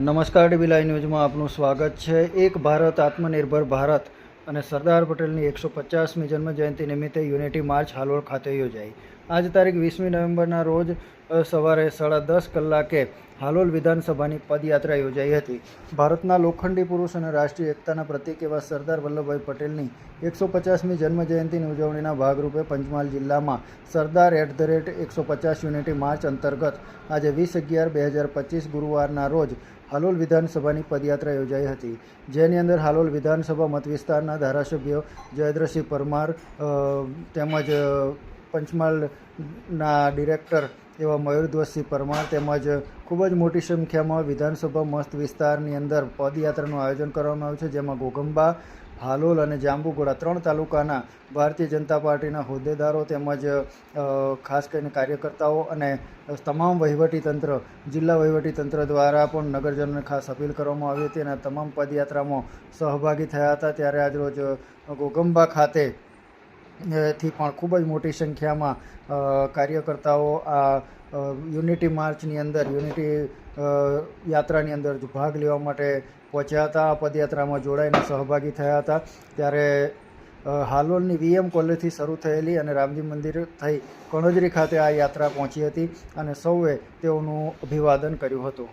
નમસ્કાર dB live ન્યૂઝમાં આપનું સ્વાગત છે. એક ભારત, આત્મનિર્ભર ભારત અને સરદાર પટેલની એકસો પચાસમી જન્મજયંતિ નિમિત્તે યુનિટી માર્ચ હાલોલ ખાતે યોજાઈ. આજ તારીખ વીસમી નવેમ્બરના રોજ સવારે સાડા દસ કલાકે હાલોલ વિધાનસભાની પદયાત્રા યોજાઈ હતી. ભારતના લોખંડી પુરુષ અને રાષ્ટ્રીય એકતાના પ્રતીક એવા સરદાર વલ્લભભાઈ પટેલની એકસો પચાસમી જન્મજયંતિની ઉજવણીના ભાગરૂપે પંચમહાલ જિલ્લામાં સરદાર એટ ધ રેટ એકસો પચાસ યુનિટી માર્ચ અંતર્ગત આજે વીસ અગિયાર બે હજાર પચીસ ગુરુવારના રોજ હાલોલ વિધાનસભાની પદયાત્રા યોજાઈ હતી. જેની અંદર હાલોલ વિધાનસભા મત વિસ્તારના ધારાસભ્યો જયદ્રસિંહ પરમાર તેમજ પંચમહાલના ડિરેક્ટર એવા મયુરધ્વજસિંહ પરમાર તેમજ ખૂબ જ મોટી સંખ્યામાં વિધાનસભા મસ્ત વિસ્તારની અંદર પદયાત્રાનું આયોજન કરવામાં આવ્યું છે જેમાં ગોગંબા હાલોલ અને જાંબુઘોડા ત્રણ તાલુકાના ભારતીય જનતા પાર્ટીના હોદ્દેદારો તેમજ ખાસ કરીને કાર્યકર્તાઓ અને તમામ વહીવટીતંત્ર જિલ્લા વહીવટીતંત્ર દ્વારા પણ નગરજનોને ખાસ અપીલ કરવામાં આવી હતી અને તમામ પદયાત્રામાં સહભાગી થયા હતા. ત્યારે આજરોજ અ, ઘોગંબા ખાતે થી પણ ખૂબ જ મોટી સંખ્યામાં કાર્યકર્તાઓ આ યુનિટી માર્ચની અંદર, યુનિટી યાત્રાની અંદર ભાગ લેવા માટે પહોંચ્યા હતા. આ પદયાત્રામાં જોડાઈને સહભાગી થયા હતા. ત્યારે હાલોલની વીએમ કોલેજથી શરૂ થયેલી અને રામજી મંદિર થઈ કણોજરી ખાતે આ યાત્રા પહોંચી હતી અને સૌએ તેઓનું અભિવાદન કર્યું હતું.